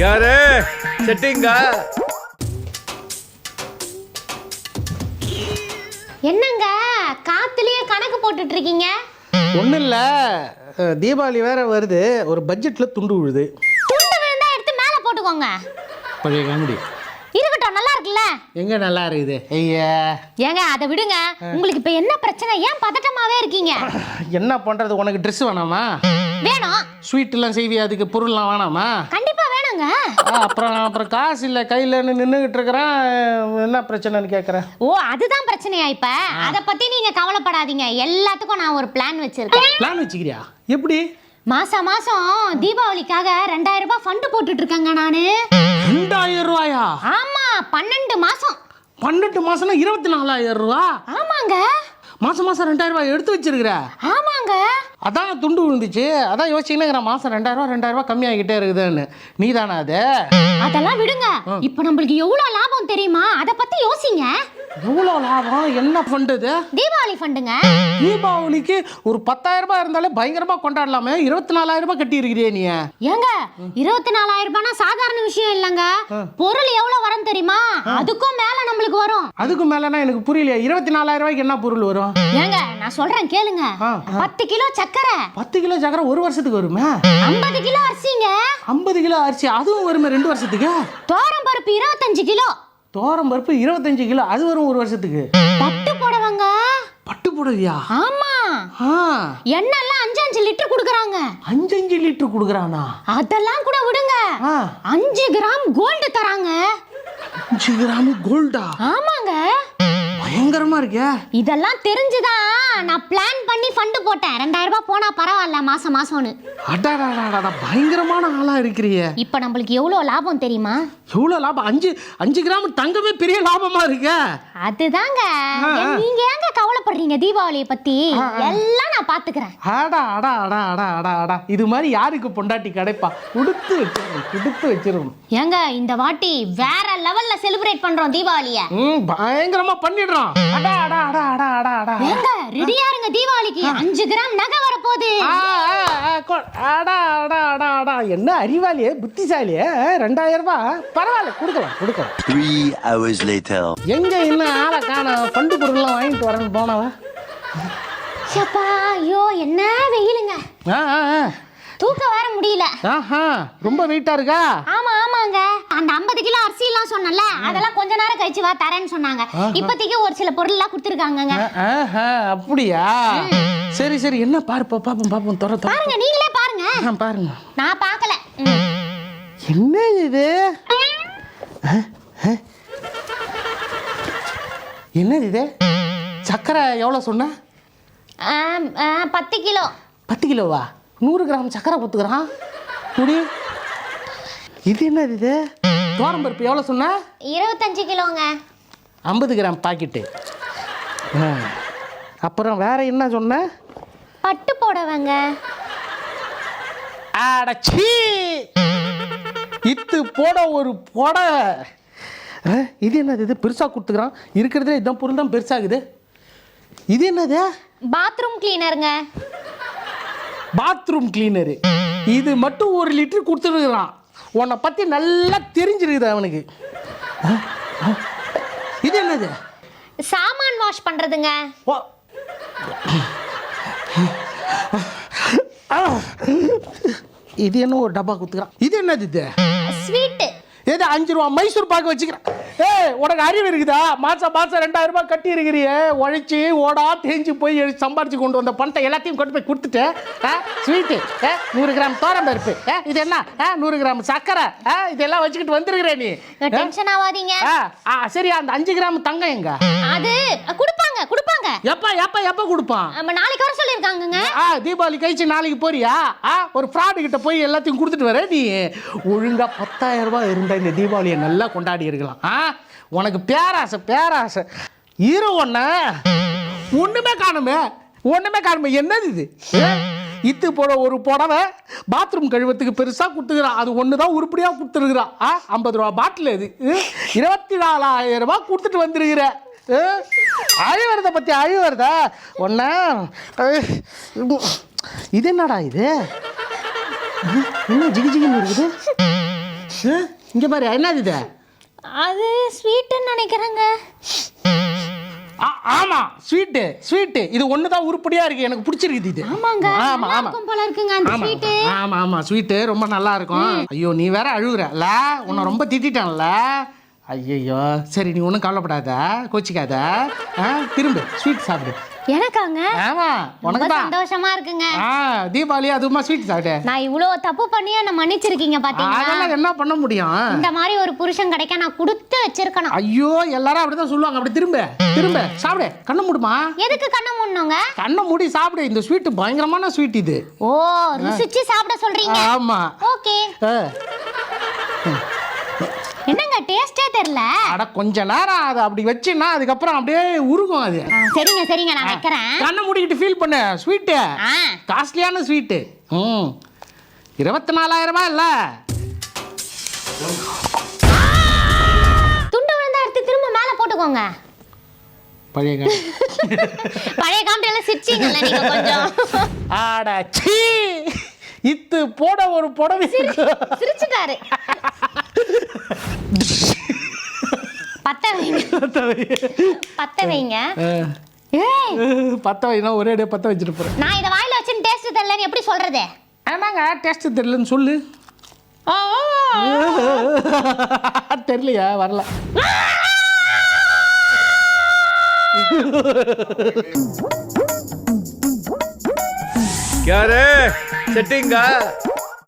யாரு? செட்டிங்கா? என்னங்க? காத்துலயே கணக்கு போட்டுட்டு இருக்கீங்க ஒன்றும் இல்லை தீபாவளி வேற வருது. ஒரு பட்ஜெட்டில் துண்டு விழுது. துண்டு விழுந்தா எடுத்து மேல போட்டுக்கோங்க. பழைய காமெடி. இருக்கட்டும் நல்லா இருக்குல்ல? எங்கே நல்லா இருக்குது? ஐயா. ஏங்க அதை விடுங்க. உங்களுக்கு இப்ப என்ன பிரச்சனை? ஏன் பதட்டமாவே இருக்கீங்க? என்ன பண்ணுறது உனக்கு ட்ரெஸ் வேணாமா? வேணும். ஸ்வீட்டெல்லாம் செய்வியா? அதுக்கு பொருள்லாம் வேணாமா? கண்டிப்பா ஆ, அப்புறம் அப்புறம் காசு இல்லை கையில் நின்றுக்கிட்டு இருக்கிறேன். என்ன பிரச்சனைன்னு கேட்குறேன் ஓ அதுதான் பிரச்சனையா இப்ப? அத பத்தி நீங்க கவலைப்படாதீங்க. எல்லாத்துக்கும் நான் ஒரு பிளான் வச்சிருக்கேன். பிளான் வச்சுக்கிறியா? எப்படி? மாசம் மாசம் தீபாவளிக்காக ரெண்டாயிரம் ரூபாய் ஃபண்டு போட்டுட்டு இருக்கேங்க நானு. ரெண்டாயிரம் ரூபாயா? ஆமா பன்னெண்டு மாசம். பன்னெண்டு மாசம்னா இருபத்தி நாலாயிரம் ரூபா? ஆமாங்க. மாசம் மாசம் ரெண்டாயிரம் ரூபாய் எடுத்து வச்சிருக்கிற? ஆமாங்க. அதான் துண்டு விழுந்துச்சு. அதான் யோசிச்சுன்னு மாசம் ரெண்டாயிரம் ரூபாய் கம்மியாகிட்டே இருக்குதுன்னு. நீ தானே அது? அதெல்லாம் விடுங்க. இப்ப நம்மளுக்கு எவ்வளவு லாபம் தெரியுமா? அத பத்தி யோசிங்க. எவ்வளோ லாபம்? என்ன பண்ணுது தீபாவளி ஃபண்டுங்க தீபாவளிக்கு ஒரு பத்தாயிரம் ரூபாய் இருந்தாலே பயங்கரமா கொண்டாடலாமே. இருபத்தி நாலாயிரம் ரூபாய் கட்டி இருக்கிறியே நீ. ஏங்க இருபத்தி நாலாயிரம் ரூபாய்னா சாதாரண விஷயம் இல்லைங்க. பொருள் எவ்வளவு வரும் தெரியுமா? அதுக்கும் மேல நம்மளுக்கு வரும். அதுக்கு மேலனா எனக்கு புரியலையா. இருபத்தி நாலாயிரம் ரூபாய்க்கு என்ன பொருள் வரும்? நான் சொல்றேன் கேளுங்க. பத்து கிலோ சக்கரை. பத்து கிலோ சக்கரை ஒரு வருஷத்துக்கு வருமே? ஐம்பது கிலோ அரிசிங்க. ஐம்பது கிலோ அரிசி அதுவும் வருமே ரெண்டு வருஷத்துக்கு? தோரம் பருப்பு இருபத்தஞ்சு கிலோ. தோரம் பருப்பு இருபத்தஞ்சு கிலோ அது வரும் ஒரு வருஷத்துக்கு? பட்டு புடவைங்க. பட்டு புடவையா? ஆமா. ஆ. எண்ணெய்லாம் அஞ்சு அஞ்சு லிட்டர் கொடுக்குறாங்க. அஞ்சு அஞ்சு லிட்டர் கொடுக்குறானா? அதெல்லாம் கூட விடுங்க. அஞ்சு கிராம் கோல்டு தராங்க. அஞ்சு கிராம் கோல்டா? ஆமாங்க. பயங்கரமா இருக்கே இதெல்லாம் தெரிஞ்சுதான் நான் பிளான் பண்ணி ஃபண்டு போட்டேன். ரெண்டாயிரம் ரூபாய் போனா பரவாயில்ல மாசம் மாசம்னு. அடாடாடாடா பயங்கரமான ஆளா இருக்கிறியே. இப்போ நம்மளுக்கு எவ்வளோ லாபம் தெரியுமா? எவ்வளோ லாபம்? அஞ்சு அஞ்சு கிராம் தங்கமே பெரிய லாபமா இருக்க. அதுதாங்க. நீங்க ஏங்க கவலைப்படுறீங்க தீபாவளியை பத்தி? எல்லாம் நான் பாத்துக்கிறேன். அடா அடா அடா அடா அடா அடா. இது மாதிரி யாருக்கு பொண்டாட்டி கிடைப்பா? கொடுத்து வச்சிருவோம் கொடுத்து வச்சிருவோம் ஏங்க இந்த வாட்டி வேற லெவல்ல செலிப்ரேட் பண்றோம் தீபாவளிய. ம் பயங்கரமா பண்ணிடுறோம். அடா அடா அடா அடா அடா அடா ஏங்க ரெடியா இருங்க தீபாவளிக்கு. அஞ்சு கிராம் நகை அடா அடா அடா அடா. என்ன அறிவாளியே புத்திசாலியே ரெண்டாயிரம் ரூபாய் பரவாயில்ல கொடுக்கலாம் கொடுக்கலாம். Three hours later. எங்க இன்னும் ஆளை காணோம்? ஃபண்டு பொருள்லாம் வாங்கிட்டு வரேன்னு போனவன் ஷப்பா ஐயோ என்ன வெயிலுங்க. ஆ ஆ ஆ. தூக்க வேற முடியல. ஆஹா ரொம்ப வெயிட்டா இருக்கா? ஆமா ஆமாங்க. அந்த 50 கிலோ எல்லாம் சொன்னல அதெல்லாம் கொஞ்ச நேரம் கழிச்சு வா தரேன்னு சொன்னாங்க. இப்போதைக்கு ஒரு சில பொருள் எல்லாம் கொடுத்துருக்காங்கங்க அப்படியா? சரி சரி என்ன பாரு பாப்போம் பாப்போம் துற பாருங்க நீங்களே பாருங்க. பாருங்க. நான் பார்க்கல. என்ன இது. என்னது இது? சக்கரை எவ்வளோ சொன்ன? பத்து கிலோ. பத்து கிலோவா? நூறு கிராம் சக்கரை பொத்துக்கிறான். குடி. இது என்னது இது? தோரம் பருப்பு எவ்வளோ சொன்ன? இருபத்தஞ்சு கிலோங்க. ஐம்பது கிராம் பாக்கெட்டு. அப்புறம் வேற என்ன சொன்ன? பட்டு போடவங்க. அடச்சி இத்து போட ஒரு போட. இது என்னது? இது பெருசாக கொடுத்துக்கிறான். இருக்கிறதுல இதான் பொருள் தான் பெருசாகுது. இது என்னது? பாத்ரூம் கிளீனருங்க பாத்ரூம் கிளீனரு இது மட்டும் ஒரு லிட்டர் கொடுத்துருக்குறான். உன்னை பற்றி நல்லா தெரிஞ்சிருக்குது அவனுக்கு. இது என்னது? சாமான் வாஷ் பண்றதுங்க. ஓ. இது என்ன ஒரு டப்பா குத்துக்கிறான்? இது என்னது இது? ஸ்வீட்டு. ஏதோ அஞ்சு ரூபா மைசூர் பாக்கு வச்சுக்கிறேன். ஏய் உனக்கு அறிவு இருக்குதா? மாசம் மாசம் ரெண்டாயிரம் ரூபாய் கட்டி இருக்கிறியே. உழைச்சி ஓடா தேஞ்சு போய் சம்பாரிச்சு கொண்டு வந்த பணத்தை எல்லாத்தையும் கொண்டு போய் கொடுத்துட்டு ஸ்வீட்டு ஆ நூறு கிராம் தோரம் பருப்பு இது என்ன நூறு கிராம் சர்க்கரை இதெல்லாம் வச்சுக்கிட்டு வந்துருக்கிற நீ? டென்ஷன் ஆகாதீங்க ஆ ஆ சரி அந்த அஞ்சு கிராம் தங்கம் எங்க? அது கொடுப்பாங்க. எப்ப எப்ப எப்ப கொடுப்பான்? நம்ம நாளைக்கு வர சொல்லியிருக்காங்கங்க. ஆ தீபாவளி கழிச்சு நாளைக்கு போறியா? ஆ ஒரு ஃப்ராடு கிட்ட போய் எல்லாத்தையும் கொடுத்துட்டு வர நீ. ஒழுங்கா பத்தாயிரம் ரூபாய் இருந்த இந்த தீபாவளியை நல்லா கொண்டாடி இருக்கலாம். ஆ உனக்கு பேராசை பேராசை. இரு ஒன்ன ஒண்ணுமே காணுமே. ஒண்ணுமே காணுமே. என்னது இது? இத்து போட ஒரு புடவை பாத்ரூம் கழுவத்துக்கு பெருசாக கொடுத்துக்கிறான் அது ஒன்று தான் உருப்படியாக கொடுத்துருக்குறான் ஆ ஐம்பது ரூபா பாட்டில் இது. இருபத்தி நாலாயிரம் ரூபாய் கொடுத்துட்டு வந்துருக்கிற. அழிவரதை பற்றி அழிவரதா ஒன்றா இது என்னடா இது? என்ன ஜிகி ஜிகின்னு இருக்குது? இங்க பாரு என்னது இது? அது ஸ்வீட்டுன்னு நினைக்கிறேங்க. ஆ, ஆமா ஸ்வீட்டு ஸ்வீட்டு இது ஒன்று தான் உருப்படியா இருக்கு. எனக்கு பிடிச்சிருக்குது இது. ஆமாங்க ஆமா நல்லா ஆமா. இருக்கும் போல இருக்குங்க அந்த ஸ்வீட்டு ஆமா ஆமா. ஸ்வீட்டு ரொம்ப நல்லா இருக்கும். ஐயோ நீ வேற அழுகுறல உன்னை ரொம்ப திட்டான்ல ஐயோ சரி நீ ஒன்றும் கவலைப்படாத. கோச்சிக்காத. திரும்ப ஸ்வீட் சாப்பிடு. எனக்காங்க? ஆமா உனக்கு தான். சந்தோஷமா இருக்குங்க. ஆ தீபாவளி அதுமா ஸ்வீட் சாப்பிடு. நான் இவ்வளோ தப்பு பண்ணியும் என்ன மன்னிச்சிருக்கீங்க பாத்தீங்களா? அதெல்லாம் என்ன பண்ண முடியும்? இந்த மாதிரி ஒரு புருஷன் கிடைக்க நான் கொடுத்து வச்சிருக்கணும். ஐயோ எல்லாரும் அப்படிதான் சொல்லுவாங்க. அப்படி திரும்ப திரும்ப சாப்பிடு. கண்ணை மூடுமா? எதுக்கு கண்ணை மூடணுங்க? கண்ணை மூடி சாப்பிடு. இந்த ஸ்வீட் பயங்கரமான ஸ்வீட் இது. ஓ ருசிச்சு சாப்பிட சொல்றீங்க. ஆமா. ஓகே. என்னங்க டேஸ்டே தெரியல. அட கொஞ்ச நேரம் அதை அப்படி வச்சுன்னா அதுக்கப்புறம் அப்படியே உருகும் அது. சரிங்க சரிங்க நான் வைக்கிறேன். கண்ணை மூடிக்கிட்டு ஃபீல் பண்ணு. ஸ்வீட்டு காஸ்ட்லியான ஸ்வீட்டு ம். இருபத்தி நாலாயிரம் ரூபாய் இல்லை? துண்டு விழுந்தா எடுத்து திரும்ப மேல போட்டுக்கோங்க. பழைய. பழைய காமெடியில சிரிச்சீங்கல்ல நீங்க கொஞ்சம். ஆட சீ. இத்து போட ஒரு புடவை. சிரிச்சுட்டாரு. பத்த வைங்க பத்த வைங்க பத்த வைனா ஒரே அடியே நான் இதை வாயில் வச்சு டேஸ்ட் தெரியலன்னு எப்படி சொல்கிறது ஆமாங்க டேஸ்ட் தெரியலன்னு சொல்லு. தெரியலையா வரல. யாரு? செட்டிங்கா